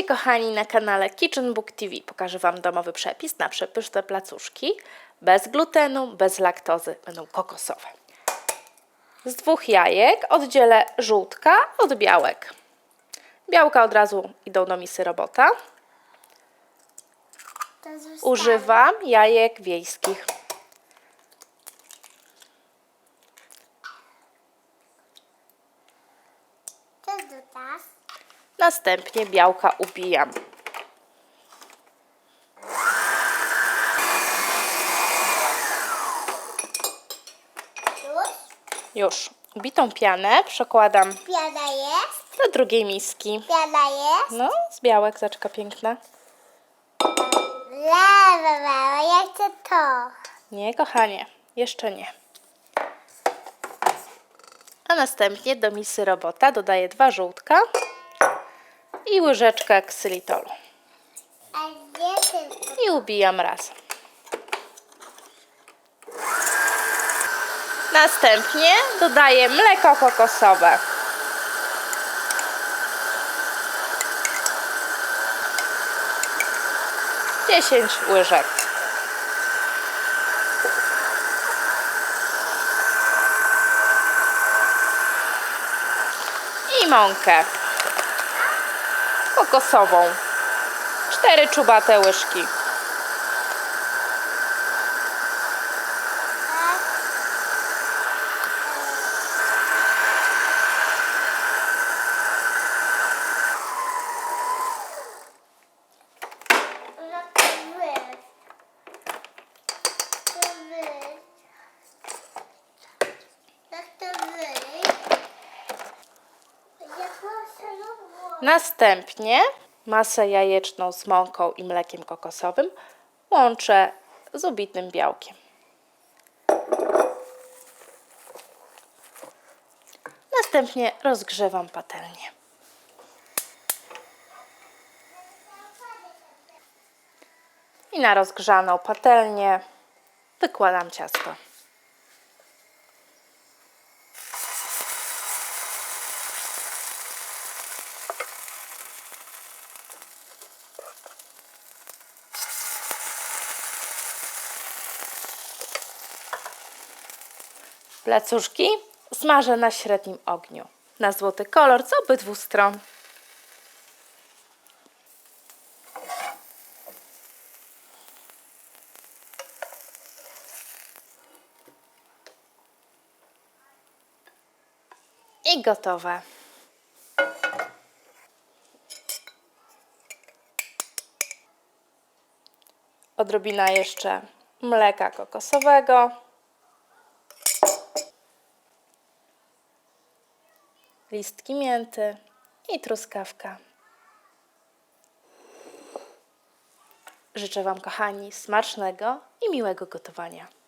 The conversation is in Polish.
Witajcie kochani na kanale Kitchen Book TV. Pokażę Wam domowy przepis na przepyszne placuszki. Bez glutenu, bez laktozy. Będą kokosowe. Z dwóch jajek oddzielę żółtka od białek. Białka od razu idą do misy robota. Używam jajek wiejskich. To dodasz. Następnie białka ubijam. Już. Ubitą pianę przekładam Piada jest. do drugiej miski. Piada jest. No, z białek zaczka piękna. Lewe, lewe. Ja chcę to. Nie, kochanie, jeszcze nie. A następnie do misy robota dodaję dwa żółtka i łyżeczkę ksylitolu. I ubijam razem. Następnie dodaję mleko kokosowe. Dziesięć łyżek. I mąkę kokosową. Cztery czubate łyżki. No to wy. To wy. Jak to wy? Ja proszę lubię. Następnie masę jajeczną z mąką i mlekiem kokosowym łączę z ubitym białkiem. Następnie rozgrzewam patelnię. I na rozgrzaną patelnię wykładam ciasto. Placuszki smażę na średnim ogniu. Na złoty kolor z obydwu stron. I gotowe. Odrobina jeszcze mleka kokosowego. Listki mięty i truskawka. Życzę Wam, kochani, smacznego i miłego gotowania.